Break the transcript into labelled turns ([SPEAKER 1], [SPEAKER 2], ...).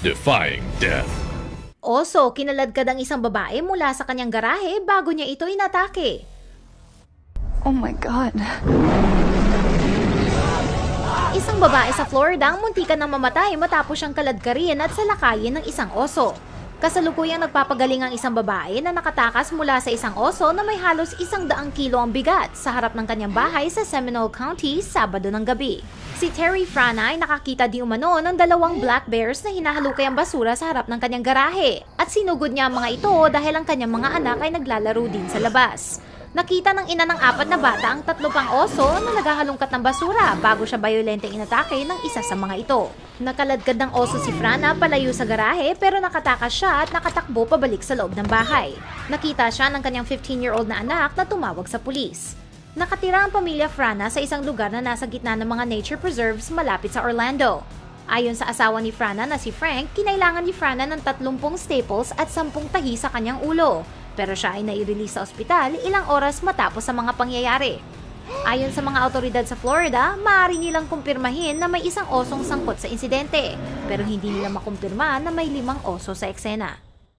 [SPEAKER 1] defying death.
[SPEAKER 2] Oso, kinaladkad ang isang babae mula sa kanyang garahe bago niya ito inatake.
[SPEAKER 3] Oh my god.
[SPEAKER 2] Isang babae sa Florida ang muntikan na mamatay matapos siyang kaladkarin at salakayin ng isang oso. Kasalukuyang nagpapagaling ang isang babae na nakatakas mula sa isang oso na may halos isang daang kilo ang bigat sa harap ng kanyang bahay sa Seminole County Sabado ng gabi. Si Terry Frana ay nakakita di umano ng dalawang black bears na hinahalukay ang basura sa harap ng kanyang garahe at sinugod niya ang mga ito dahil ang kanyang mga anak ay naglalaro din sa labas. Nakita ng ina ng apat na bata ang tatlo pang oso na naghahalungkat ng basura bago siya bayolenteng inatake ng isa sa mga ito. Nakaladkad ng oso si Frana palayo sa garahe pero nakatakas siya at nakatakbo pabalik sa loob ng bahay. Nakita siya ng kanyang 15-year-old na anak na tumawag sa pulis. Nakatira ang pamilya Frana sa isang lugar na nasa gitna ng mga nature preserves malapit sa Orlando. Ayon sa asawa ni Frana na si Frank, kinailangan ni Frana ng 30 staples at 10 tahi sa kanyang ulo. Pero siya ay nai-release sa ospital ilang oras matapos sa mga pangyayari. Ayon sa mga autoridad sa Florida, maaari nilang kumpirmahin na may isang osong sangkot sa insidente, pero hindi nila makumpirma na may limang oso sa eksena.